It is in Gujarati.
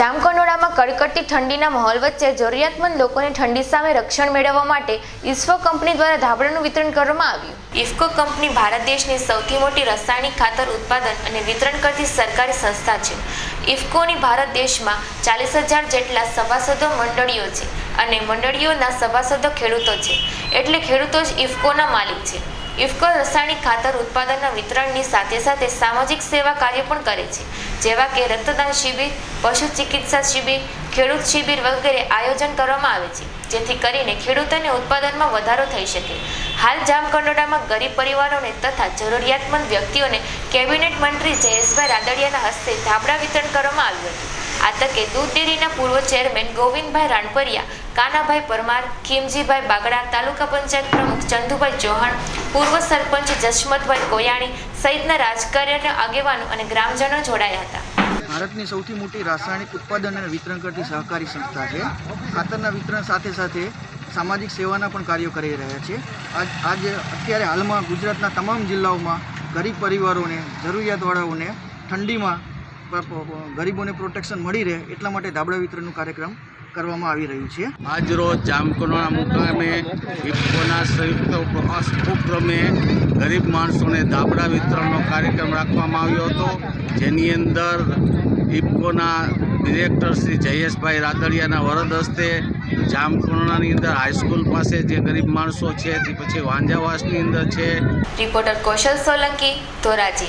જામકંડોળામાં કડકડતી ઠંડીના માહોલ વચ્ચે જરૂરિયાતમંદ લોકોને ઠંડી સામે રક્ષણ મેળવવા માટે ઇફકો કંપની દ્વારા ધાબળાનું વિતરણ કરવામાં આવ્યું. ઇફકો કંપની ભારત દેશની સૌથી મોટી રાસાયણિક ખાતર ઉત્પાદન અને વિતરણ કરતી સરકારી સંસ્થા છે. ઇફકોની ભારત દેશમાં ચાલીસ હજાર જેટલા સભાસદો મંડળીઓ છે અને મંડળીઓના સભાસદો ખેડૂતો છે. એટલે ખેડૂતો જ ઇફકોના માલિક છે. ઇફકો રાસાયણિક ખાતર ઉત્પાદનના વિતરણની સાથે સાથે સામાજિક સેવા કાર્ય પણ કરે છે. જેવા કે રક્તદાન શિબિર, પશુ ચિકિત્સા શિબિર, ખેડૂત શિબિર વગેરે આયોજન કરવામાં આવે છે. જેથી કરીને ખેડૂતોને ઉત્પાદનમાં વધારો થઈ શકે. હાલ જામકંડોડામાં ગરીબ પરિવારોને તથા જરૂરિયાતમંદ વ્યક્તિઓને કેબિનેટ મંત્રી જયેશભાઈ રાદડિયાના હસ્તે ધાબળા વિતરણ કરવામાં આવ્યું હતું. આ તકે દૂધ ડેરીના પૂર્વ ચેરમેન ગોવિંદભાઈ રાણપરિયા કાનાભાઈ પરમાર, ખીમજીભાઈ બાગડા, તાલુકા પંચાયત પ્રમુખ ચંદુભાઈ ચૌહાણ, પૂર્વ સરપંચ જસમતભાઈ કોયાણી સહિતના રાજકાર્યના આગેવાનો અને ગ્રામજનો જોડાયા હતા. ભારતની સૌથી મોટી રાસાયણિક ઉત્પાદન અને વિતરણ કરતી સહકારી સંસ્થા છે. ખાતરના વિતરણ સાથે સાથે સામાજિક સેવાના પણ કાર્યો કરી રહ્યા છે. આજ આજે અત્યારે હાલમાં ગુજરાતના તમામ જિલ્લાઓમાં ગરીબ પરિવારોને, જરૂરિયાતવાળાઓને ઠંડીમાં ગરીબોને પ્રોટેક્શન મળી રહે એટલા માટે ધાબળા વિતરણનું કાર્યક્રમ કરવામાં આવી રહ્યું છે. આજરોજ જામકંડોળા મુકામે ઇફકોના સંયુક્ત ઉપ- ઉપક્રમે ગરીબ માણસોને દાબડા વિતરણનો કાર્યક્રમ રાખવામાં આવ્યો હતો. જેની અંદર ઇફકોના ડિરેક્ટર શ્રી જયેશભાઈ રાદડિયાના વરદ હસ્તે જામકંડોળાની અંદર હાઈસ્કૂલ પાસે જે ગરીબ માણસો છે તે પછી વાંજાવાસની અંદર છે. રિપોર્ટર કૌશલ સોલંકી ધોરાજી.